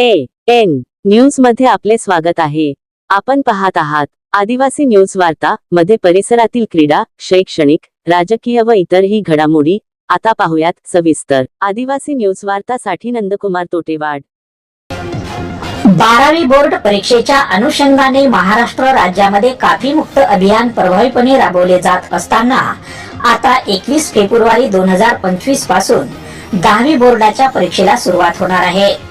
A N. न्यूजमध्ये आपले स्वागत आहे. आपण पाहत आहात आदिवासी न्यूज वार्ता मध्ये परिसरातील क्रीडा शैक्षणिक राजकीय व इतरही घडामोडी. आता पाहुयात सविस्तर. आदिवासी न्यूज वार्तासाठी नंदकुमार तोटेवाड. बारावी बोर्ड परीक्षेच्या अनुषंगाने महाराष्ट्र राज्यामध्ये काफी मुक्त अभियान प्रभावीपणे राबवले जात असताना आता एकवीस फेब्रुवारी दोन हजार पंचवीसपासून दहावी बोर्डाच्या परीक्षेला सुरुवात होणार आहे.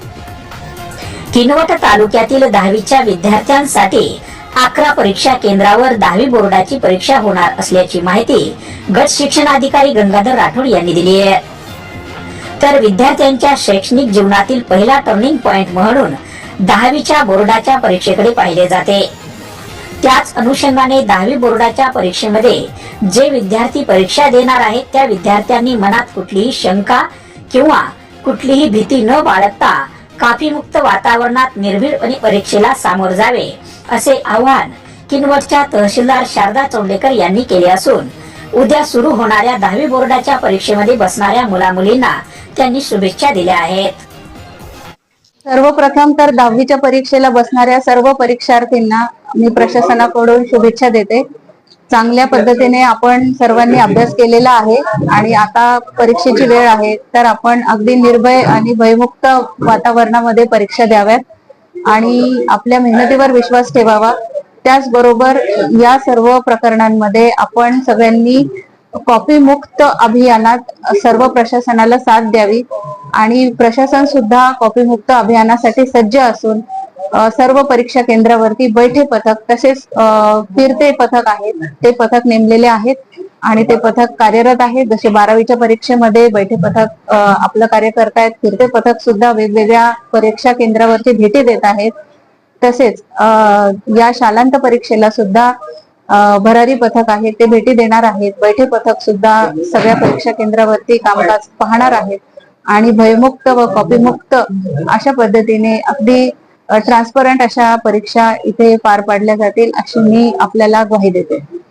किनवट तालुक्यातील दहावीच्या विद्यार्थ्यांसाठी अकरा परीक्षा केंद्रावर दहावी बोर्डाची परीक्षा होणार असल्याची माहिती गट शिक्षणाधिकारी गंगाधर राठोड यांनी दिली आहे. तर विद्यार्थ्यांच्या शैक्षणिक जीवनातील पहिला टर्निंग पॉइंट म्हणून दहावीच्या बोर्डाच्या परीक्षेकडे पाहिले जाते. त्याच अनुषंगाने दहावी बोर्डाच्या परीक्षेमध्ये जे विद्यार्थी परीक्षा देणार आहेत त्या विद्यार्थ्यांनी मनात कुठलीही शंका किंवा कुठलीही भीती न बाळगता काफीमुक्त वातावरणात निर्भीडपणे परीक्षेला सामोर जावे असे आवाहन किनवटच्या तहसीलदार शारदा चौंडेकर यांनी केले असून उद्या सुरू होणाऱ्या दहावी बोर्डाच्या परीक्षेमध्ये बसणाऱ्या मुलामुलींना त्यांनी शुभेच्छा दिल्या आहेत. सर्वप्रथम तर दहावीच्या परीक्षेला बसणाऱ्या सर्व परीक्षार्थींना मी प्रशासनाकडून शुभेच्छा देते. चांगल्या पद्धतीने आपण सर्वांनी अभ्यास केलेला आहे आणि आता परीक्षेची वेळ आहे तर आपण अगदी निर्भय आणि भयमुक्त वातावरणामध्ये परीक्षा द्याव्यात आणि आपल्या मेहनतीवर विश्वास ठेवावा. त्याचबरोबर या सर्व प्रकरणांमध्ये आपण सगळ्यांनी कॉपी मुक्त अभियानात सर्व प्रशासनाला साथ द्यावी आणि प्रशासन सुद्धा कॉपी मुक्त अभियानासाठी सज्ज असून सर्व परीक्षा केंद्रावरती बैठे पथक तसेच फिरते पथक आहेत. ते पथक नेमलेले आहेत आणि ते पथक कार्यरत आहे जसे बारावीच्या परीक्षेमध्ये बैठे पथक आपलं कार्य करतायत फिरते पथक सुद्धा वेगवेगळ्या परीक्षा केंद्रावरती भेटी देत आहेत. तसेच या शालांत परीक्षेला सुद्धा भरारी पथक आहे ते भेटी देणार आहेत. बैठे पथक सुद्धा सगळ्या परीक्षा केंद्रावरती कामकाज पाहणार आहेत. आणि भयमुक्त व कॉपीमुक्त अशा पद्धतीने अगदी ट्रान्सपरंट अशा परीक्षा इथे पार पाडल्या जातील अशी मी आपल्याला ग्वाही देते.